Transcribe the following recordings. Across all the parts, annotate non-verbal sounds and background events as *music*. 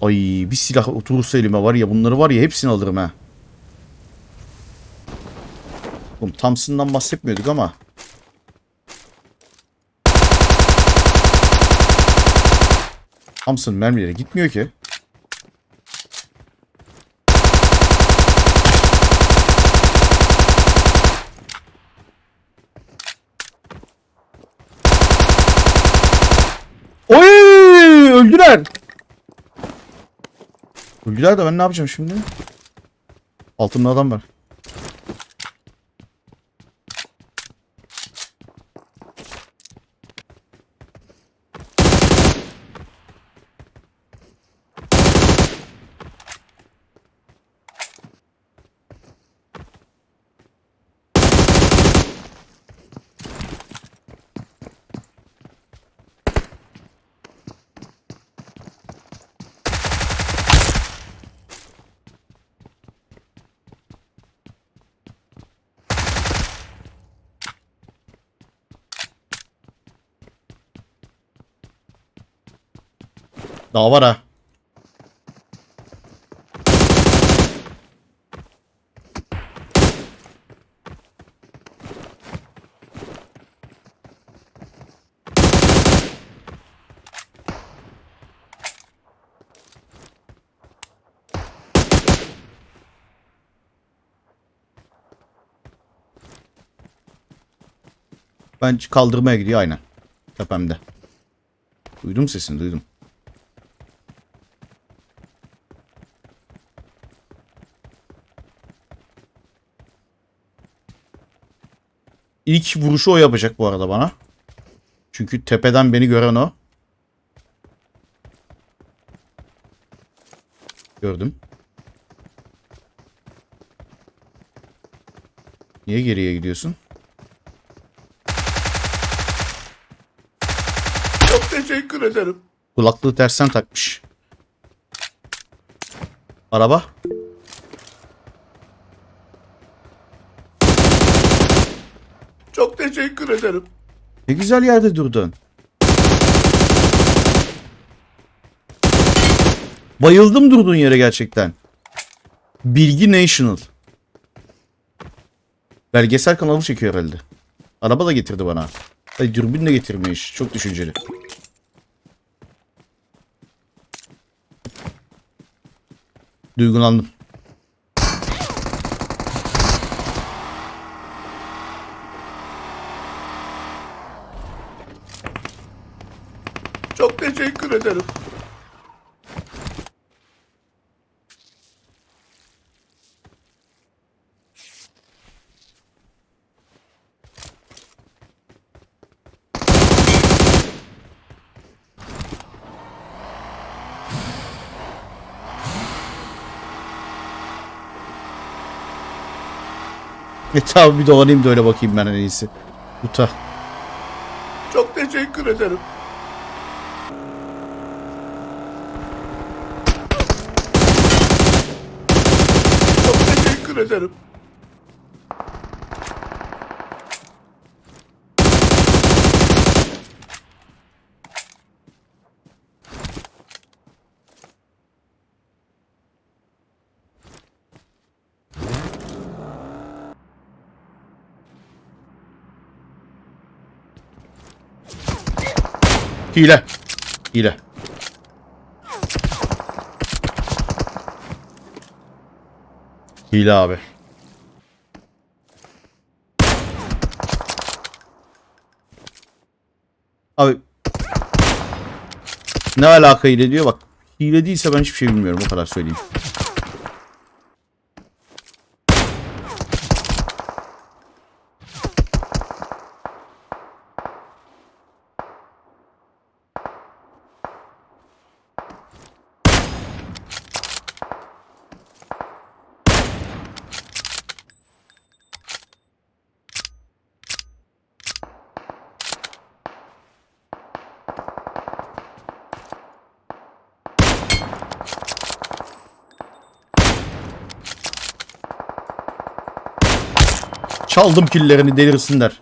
Ay bir silah oturursa elime var ya bunları var ya hepsini alırım ha. Oğlum Thompson'dan bahsetmiyorduk ama. Thompson mermileri gitmiyor ki. Öldüler de ben ne yapacağım şimdi? Altımda adam var. Daha var ha. Ben kaldırmaya gidiyor aynen. Tepemde. Duydum sesini duydum. İlk vuruşu o yapacak bu arada bana. Çünkü tepeden beni gören o. Gördüm. Niye geriye gidiyorsun? Çok teşekkür ederim. Kulaklığı tersten takmış. Araba. Çok teşekkür ederim. Ne güzel yerde durdun. Bayıldım durduğun yere gerçekten. Bilgi National. Belgesel kanalı çekiyor herhalde. Araba da getirdi bana. Ay dürbün de getirmiş. Çok düşünceli. Duygulandım. Çok teşekkür ederim. E tamam bir dolanayım da öyle bakayım ben en iyisi. Uta. Çok teşekkür ederim. Çok teşekkür ederim. Hile. Hile. Hile abi. Abi. Ne alaka hile diyor bak. Hile değilse ben hiçbir şey bilmiyorum o kadar söyleyeyim. Çaldım killerini delirsinler.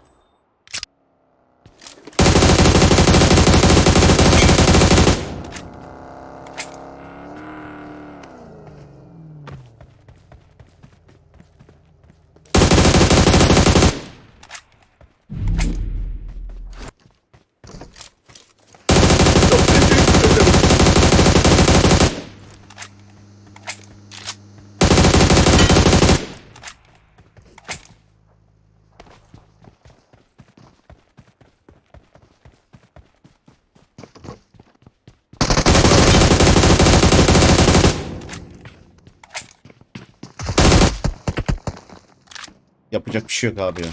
Yapacak bir şey yok abi ya.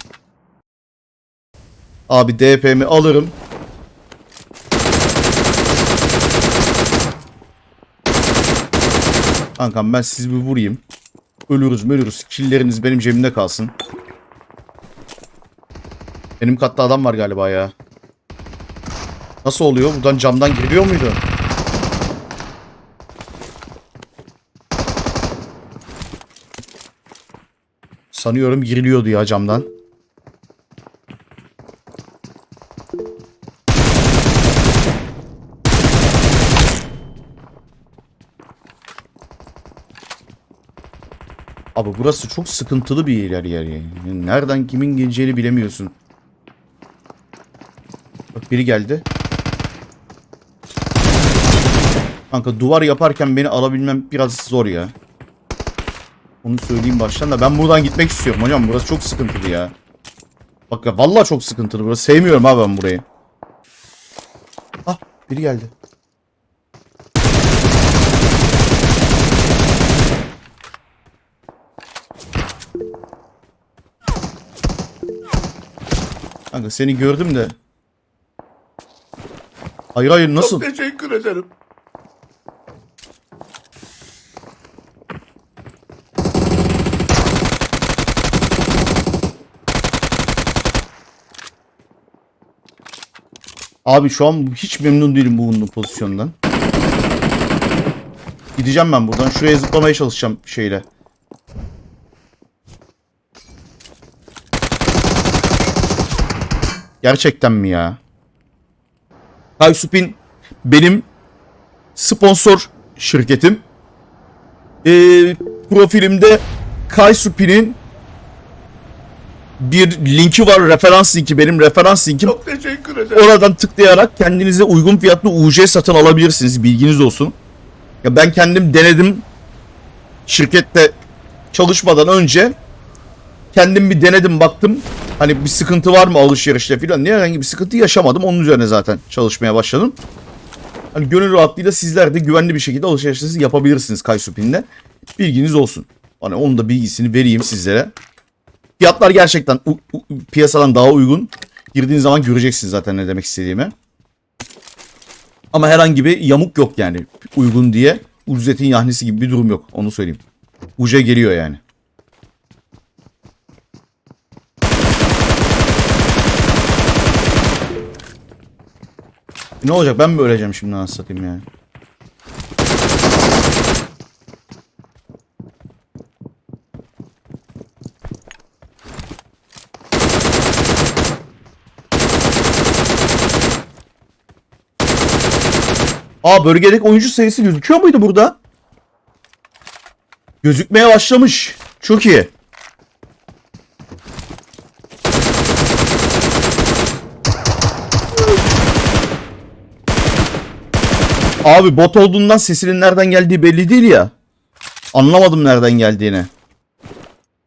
Abi DP'mi alırım. Kankam ben sizi bir vurayım. Ölürüz ölürüz. Killleriniz benim cebimde kalsın. Benim katta adam var galiba ya. Nasıl oluyor? Buradan camdan giriliyor muydu? Sanıyorum giriliyordu ya camdan. Abi burası çok sıkıntılı bir yer yer yani. Nereden kimin geleceğini bilemiyorsun. Bak biri geldi. Kanka duvar yaparken beni alabilmem biraz zor ya. Onu söyleyeyim baştan da ben buradan gitmek istiyorum hocam. Burası çok sıkıntılı ya. Bak ya vallahi çok sıkıntılı burası. Sevmiyorum abi ben burayı. Ah biri geldi. Kanka seni gördüm de. Hayır hayır nasıl? Çok teşekkür ederim. Abi şu an hiç memnun değilim bu bulunduğum pozisyondan. Gideceğim ben buradan. Şuraya zıplamaya çalışacağım şeyle. Gerçekten mi ya? Kaysupin benim sponsor şirketim. Ee, profilimde Kaysupin'in bir linki var. Referans linki. Benim referans linkim. Çok teşekkür ederim. Oradan tıklayarak kendinize uygun fiyatlı UC satın alabilirsiniz. Bilginiz olsun. Ya ben kendim denedim. Şirkette çalışmadan önce kendim bir denedim baktım. Hani bir sıkıntı var mı alışverişte falan diye herhangi bir sıkıntı yaşamadım. Onun üzerine zaten çalışmaya başladım. Hani gönül rahatlığıyla sizler de güvenli bir şekilde alışverişinizi yapabilirsiniz Kaysupin'le. Bilginiz olsun. Hani onun da bilgisini vereyim sizlere. Fiyatlar gerçekten piyasadan daha uygun. Girdiğiniz zaman göreceksiniz zaten ne demek istediğimi. Ama herhangi bir yamuk yok yani uygun diye. Ucuzetin yahnisi gibi bir durum yok onu söyleyeyim. Uca geliyor yani. Ne olacak ben mi öleceğim şimdi nasıl satayım yani. Aa bölgedeki oyuncu sayısı gözüküyor muydu burada? Gözükmeye başlamış. Çok iyi. Abi bot olduğundan sesinin nereden geldiği belli değil ya. Anlamadım nereden geldiğini.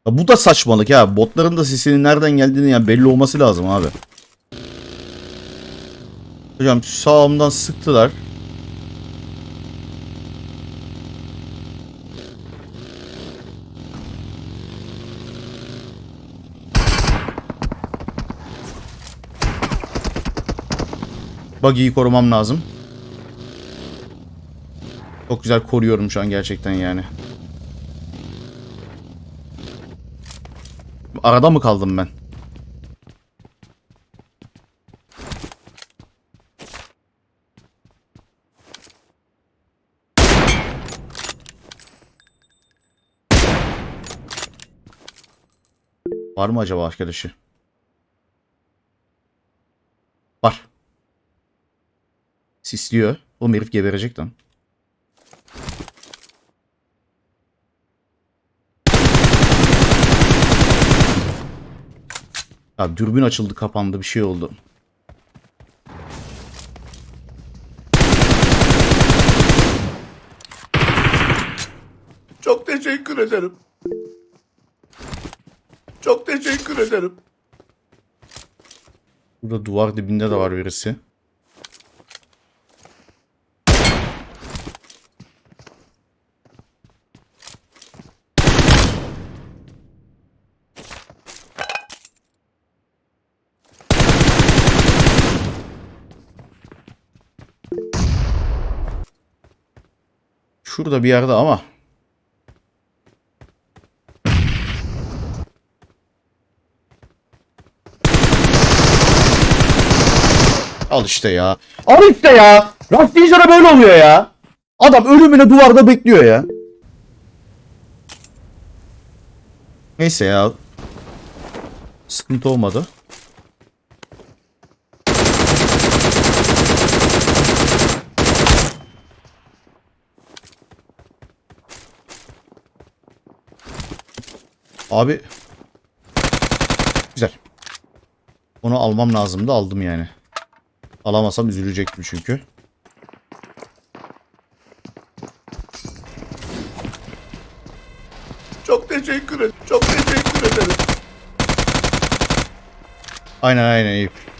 Ya bu da saçmalık ya. Botların da sesinin nereden geldiğini yani belli olması lazım abi. Hocam sağımdan sıktılar. Buggy'yi korumam lazım. Çok güzel koruyorum şu an gerçekten yani. Arada mı kaldım ben? Var mı acaba arkadaşı? Var. Sisliyor. O herif geberecek lan. Ya dürbün açıldı kapandı bir şey oldu. Çok teşekkür ederim. Çok teşekkür ederim. Burada duvar dibinde de var birisi. Şurada bir yerde ama. Al işte ya. Al işte ya. Rastlayınca böyle oluyor ya. Adam ölümüne duvarda bekliyor ya. Neyse ya. Sıkıntı olmadı. Abi. Güzel. Onu almam lazımdı aldım yani. Alamasam üzülecektim çünkü. Çok teşekkür ederim. Çok teşekkür ederim. Aynen aynen Eyüp.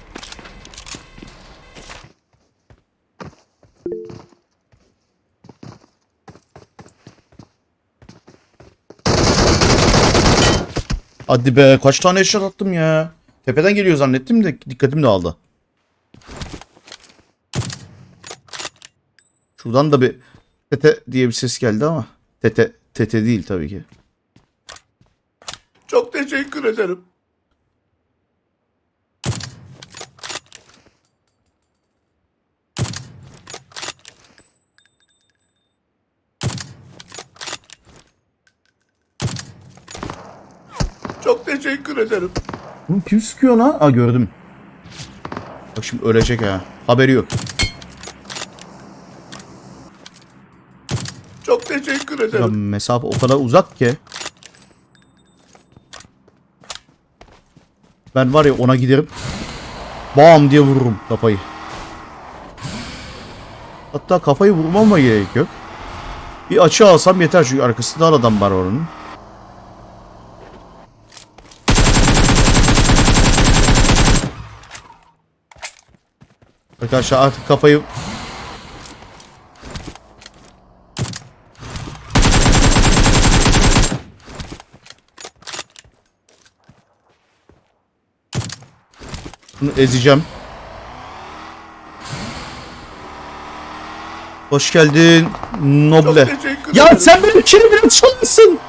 Hadi be kaç tane eşya attım ya. Tepeden geliyor zannettim de dikkatim dağıldı. Şuradan da bir tete diye bir ses geldi ama tete tete değil tabii ki. Çok teşekkür ederim. Çok teşekkür ederim. Bunu kim sıkıyor lan? Aa gördüm. Bak şimdi ölecek ha. Haberi yok. Çok teşekkür Ya ederim. mesafe o kadar uzak ki. Ben var ya ona giderim. Bam diye vururum kafayı. Hatta kafayı vurmama gerek yok. Bir açı alsam yeter çünkü arkasında adam var onun. Arkadaşlar artık kafayı Bunu ezeceğim. Hoş geldin Noble. Ya sen benim kelimemi çalmışsın.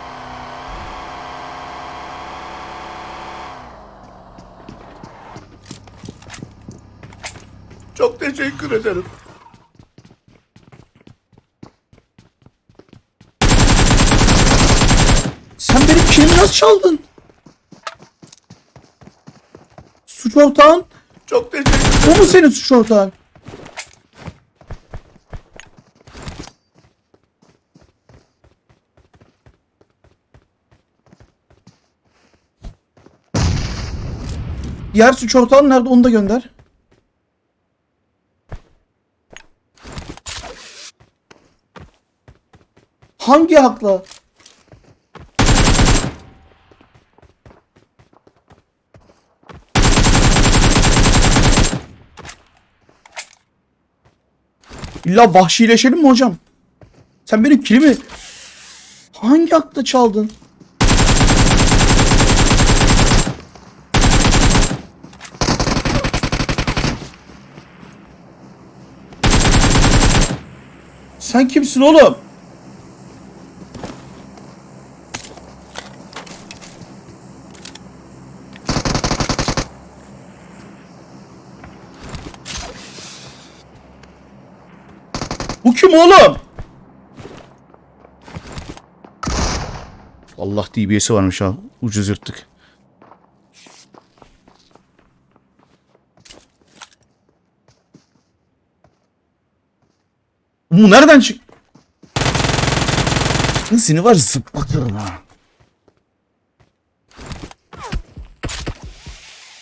Çok teşekkür ederim. Sen benim kelimemi nasıl çaldın? Suç ortağın. Çok teşekkür O ederim. mu senin suç ortağın? Diğer suç ortağın nerede onu da gönder. Hangi hakla? İlla vahşileşelim mi hocam? Sen benim kilimi hangi akla çaldın? Sen kimsin oğlum? Bu kim oğlum? Allah DBS'i varmış ha. Ucuz yırttık. Bu nereden çık? Seni var zıplatırım ha.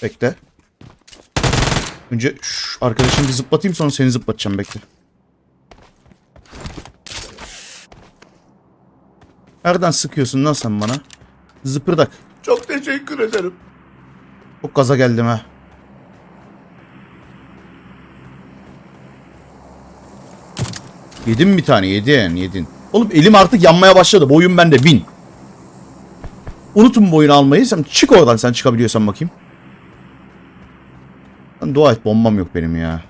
Bekle. Önce şu arkadaşını bir zıplatayım sonra seni zıplatacağım bekle. Nereden sıkıyorsun lan sen bana? Zıpırdak. Çok teşekkür ederim. Çok gaza geldim ha. Yedin bir tane yedin yedin. Oğlum elim artık yanmaya başladı. Boyun bende win. Unutun boyunu almayı. Sen çık oradan sen çıkabiliyorsan bakayım. Lan dua et bombam yok benim ya.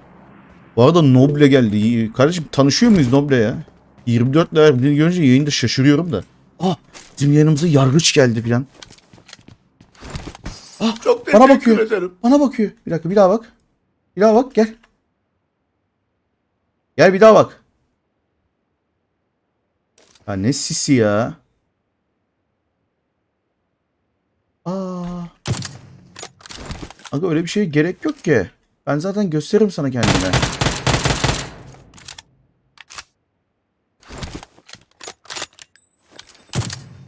Bu arada Noble geldi. Kardeşim tanışıyor muyuz Noble ya? 24 level birini görünce yayında şaşırıyorum da. Ah bizim yanımıza yargıç geldi filan. Çok Bana bakıyor. ederim. Bana bakıyor. Bir dakika bir daha bak. Bir daha bak gel. Gel bir daha bak. Ya ne sisi ya. Aa. Aga öyle bir şeye gerek yok ki. Ben zaten gösteririm sana kendime.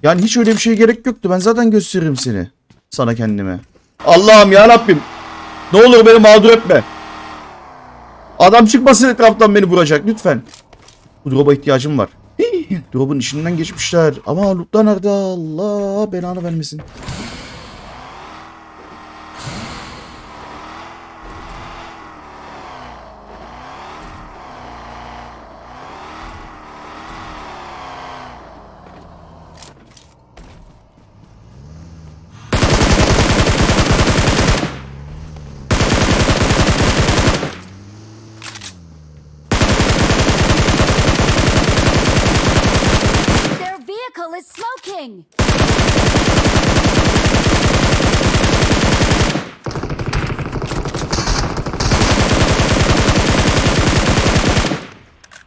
Yani hiç öyle bir şeye gerek yoktu. Ben zaten gösteririm seni. Sana kendime. Allah'ım ya Rabbim. Ne olur beni mağdur etme. Adam çıkmasın etraftan beni vuracak lütfen. Bu drop'a ihtiyacım var. Drop'un içinden geçmişler. Ama lootlar nerede? Allah belanı vermesin.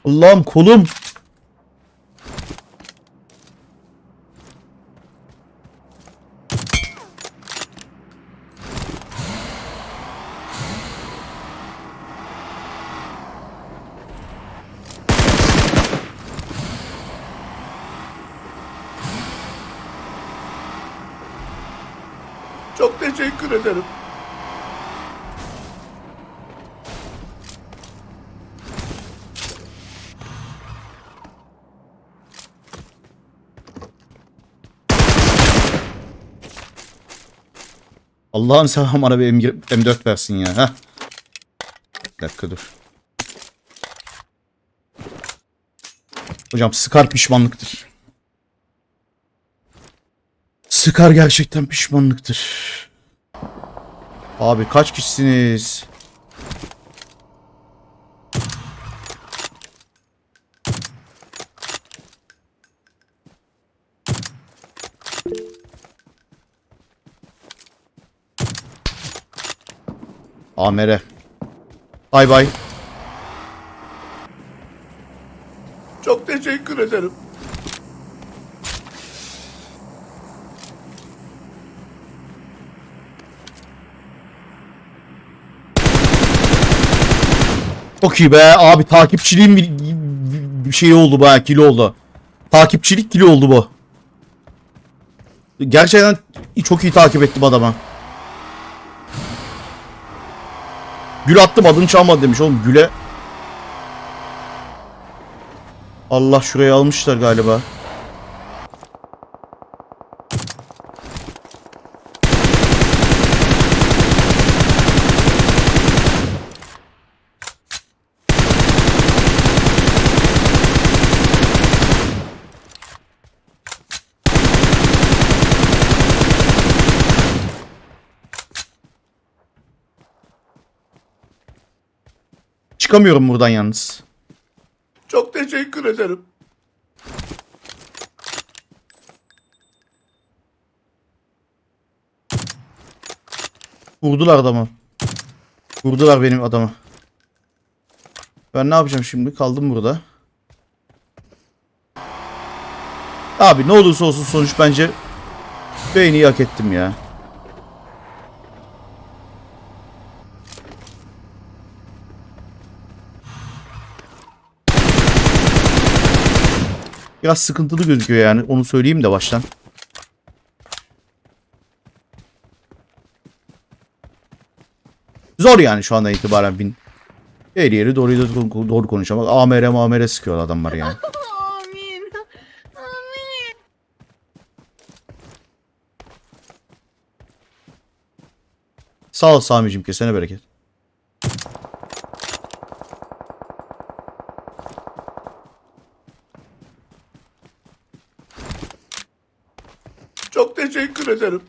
Allah'ım kolum. Allah'ım sen bana bir M- M4 versin ya. Heh. Bir dakika dur. Hocam sıkar pişmanlıktır. Sıkar gerçekten pişmanlıktır. Abi kaç kişisiniz? Amere. Bay bay. Çok teşekkür ederim. Çok iyi be abi takipçiliğin bir, bir şey oldu ha kilo oldu. Takipçilik kilo oldu bu. Gerçekten çok iyi takip ettim adama. Gül attım adını çalmadı demiş oğlum güle. Allah şurayı almışlar galiba. Çıkamıyorum buradan yalnız. Çok teşekkür ederim. Vurdular adamı. Vurdular benim adamı. Ben ne yapacağım şimdi? Kaldım burada. Abi ne olursa olsun sonuç bence beğeniyi hak ettim ya. Biraz sıkıntılı gözüküyor yani. Onu söyleyeyim de baştan. Zor yani şu andan itibaren bin. Her yeri doğru, doğru, konuşamak. Amere mamere sıkıyor adamlar yani. *laughs* Amin. Amin. Sağ ol Sami'cim kesene bereket. Çok teşekkür ederim.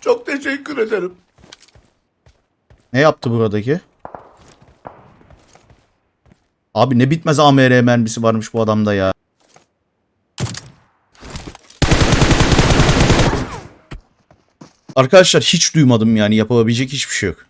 Çok teşekkür ederim. Ne yaptı buradaki? Abi ne bitmez AMR mermisi varmış bu adamda ya. Arkadaşlar hiç duymadım yani yapabilecek hiçbir şey yok.